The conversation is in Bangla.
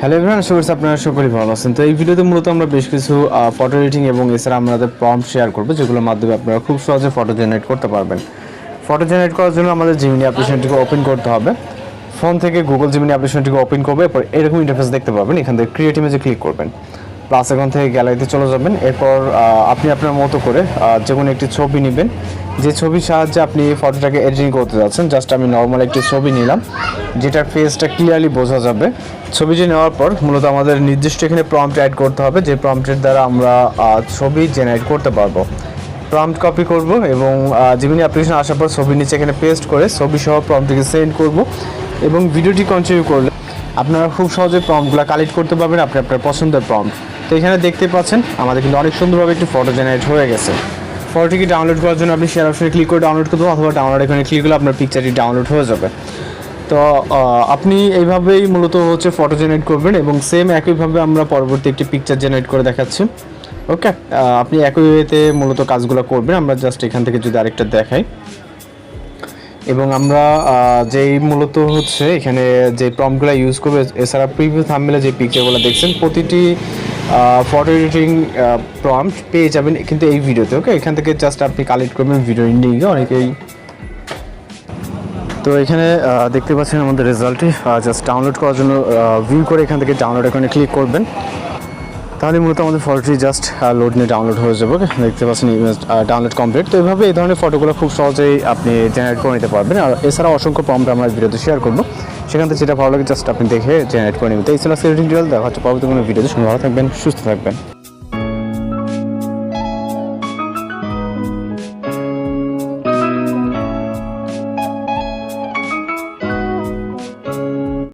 হ্যালো এভরিওয়ান করছি আপনারা সকলেই ভালো আছেন। তো এই ভিডিওতে মূলত আমরা বেশ কিছু ফটো এডিটিং এবং এছাড়া আমাদের প্রম্পট শেয়ার করব, যেগুলোর মাধ্যমে আপনারা খুব সহজে ফটো জেনারেট করতে পারবেন। ফটো জেনারেট করার জন্য আমাদের জিমিনি অ্যাপ্লিকেশনটিকে ওপেন করতে হবে। ফোন থেকে গুগল জিমিনি অ্যাপ্লিকেশনটিকে ওপেন করবে, এরপর এরকম ইন্টারফেস দেখতে পাবেন, এখান থেকে ক্রিয়েট ইমেজে ক্লিক করবেন। প্লাস এখন থেকে গ্যালারিতে চলে যাবেন, এরপর আপনি আপনার মতো করে যে কোনো একটি ছবি নেবেন। যে ছবির সাহায্যে আপনি ফটোটাকে এডিটিং করতে যাচ্ছেন জাস্ট আমি নর্মাল একটি ছবি নিলাম। যেটার ফেসটা ক্লিয়ারলি বোঝা যাবে। ছবিটি নেওয়ার পর মূলত আমাদের নির্দিষ্ট এখানে প্রম্পট অ্যাড করতে হবে। যে প্রম্পটের দ্বারা আমরা ছবি জেনারেট করতে পারব। প্রম্পট কপি করব এবং জিমিনি অ্যাপ্লিকেশন আসার পর ছবির নিচে এখানে পেস্ট করে ছবি সহ প্রম্পটটিকে সেন্ড করব এবং ভিডিওটি কন্টিনিউ করলে আপনারা খুব সহজে প্রম্পটগুলো কালেক্ট করতে পারবেন আপনি আপনার পছন্দের প্রম্পট তো এখানে দেখতে পাচ্ছেন, আমাদের কিন্তু অনেক সুন্দরভাবে একটি ফটো জেনারেট হয়ে গেছে। ফটোটিকে ডাউনলোড করার জন্য আপনি শেয়ার অপশনে ক্লিক করে ডাউনলোড করতে অথবা ডাউনলোড এখানে ক্লিক করলে আপনার পিকচারটি ডাউনলোড হয়ে যাবে। তো আপনি এইভাবেই মূলত হচ্ছে ফটো জেনারেট করবেন এবং সেম একইভাবে আমরা পরবর্তী একটি পিকচার জেনারেট করে দেখাচ্ছি। ওকে আপনি একই ওয়েতে মূলত কাজগুলো করবেন। আমরা জাস্ট এখান থেকে যদি আরেকটা দেখাই। এবং আমরা যেই মূলত হচ্ছে এখানে যে প্রম্পটগুলো ইউজ করবে, এছাড়া প্রিভিউ থাম্বনেলে যে পিকচারগুলো দেখছেন, প্রতিটি ফটো এডিটিং প্রম্পট পেয়ে যাবেন কিন্তু এই ভিডিওতে। ওকে এখান থেকে জাস্ট আপনি কালেক্ট করবেন ভিডিও এন্ডিংয়ে অনেকেই তো এখানে দেখতে পাচ্ছেন আমাদের রেজাল্টটি। জাস্ট ডাউনলোড করার জন্য ভিউ করে এখান থেকে ডাউনলোড এখানে ক্লিক করবেন। তাহলে মূলত আমাদের ফটোটি জাস্ট লোড নিয়ে ডাউনলোড হয়ে যাবে? দেখতে পাচ্ছেন ডাউনলোড কমপ্লিট তো এইভাবে এই ধরনের ফটোগুলো খুব সহজেই আপনি জেনারেট করে নিতে পারবেন। আর এছাড়া অসংখ্য প্রম্পট আমরা ভিডিওতে শেয়ার করব। সেখান থেকে যেটা ভালো লাগে জাস্ট আপনি দেখে জেনারেট করে নেবেন। তো এই ছিল ডিটেল দেখা হচ্ছে পরবর্তী কোনো ভিডিওতে সঙ্গে ভালো থাকবেন, সুস্থ থাকবেন।